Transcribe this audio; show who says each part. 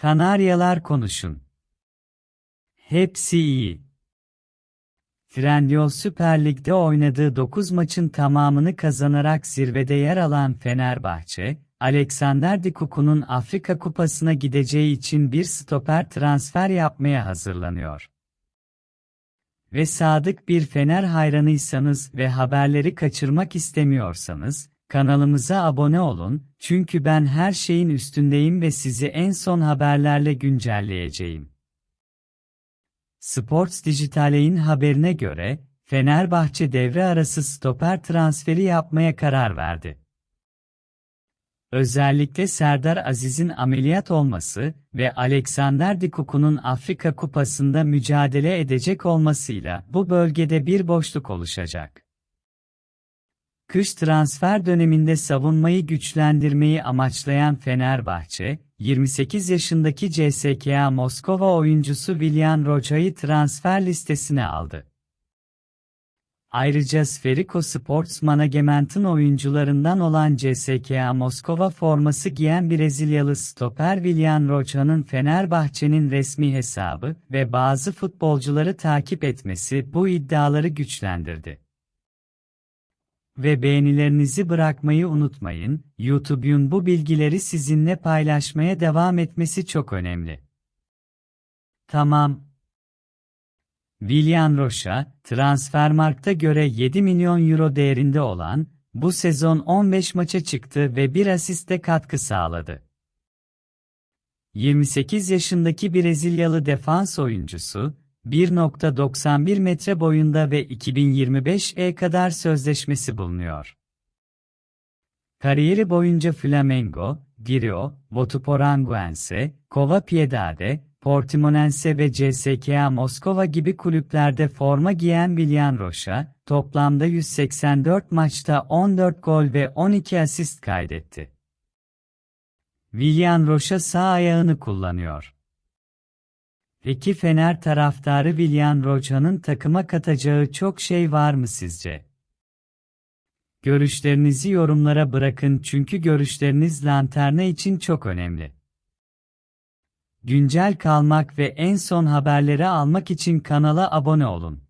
Speaker 1: Kanaryalar konuşun. Hepsi iyi. Trendyol Süper Lig'de oynadığı 9 maçın tamamını kazanarak zirvede yer alan Fenerbahçe, Alexander Dikuku'nun Afrika Kupası'na gideceği için bir stoper transfer yapmaya hazırlanıyor. Ve sadık bir Fener hayranıysanız ve haberleri kaçırmak istemiyorsanız, kanalımıza abone olun, çünkü ben her şeyin üstündeyim ve sizi en son haberlerle güncelleyeceğim. Sports Digital'in haberine göre, Fenerbahçe devre arası stoper transferi yapmaya karar verdi. Özellikle Serdar Aziz'in ameliyat olması ve Alexander Dikuku'nun Afrika Kupası'nda mücadele edecek olmasıyla bu bölgede bir boşluk oluşacak. Kış transfer döneminde savunmayı güçlendirmeyi amaçlayan Fenerbahçe, 28 yaşındaki CSKA Moskova oyuncusu Willian Roca'yı transfer listesine aldı. Ayrıca Sferico Sports Management'ın oyuncularından olan CSKA Moskova forması giyen Brezilyalı stoper Willian Roca'nın Fenerbahçe'nin resmi hesabı ve bazı futbolcuları takip etmesi bu iddiaları güçlendirdi. Ve beğenilerinizi bırakmayı unutmayın, YouTube'un bu bilgileri sizinle paylaşmaya devam etmesi çok önemli. Tamam. Willian Rocha, Transfermarkt'a göre 7 milyon euro değerinde olan, bu sezon 15 maça çıktı ve bir asiste katkı sağladı. 28 yaşındaki Brezilyalı defans oyuncusu, 1.91 metre boyunda ve 2025'e kadar sözleşmesi bulunuyor. Kariyeri boyunca Flamengo, Girio, Botuporanguense, Cova Piedade, Portimonense ve CSKA Moskova gibi kulüplerde forma giyen Willian Rocha, toplamda 184 maçta 14 gol ve 12 asist kaydetti. Willian Rocha sağ ayağını kullanıyor. Peki Fener taraftarı Willian Roca'nın takıma katacağı çok şey var mı sizce? Görüşlerinizi yorumlara bırakın çünkü görüşleriniz lanterna için çok önemli. Güncel kalmak ve en son haberleri almak için kanala abone olun.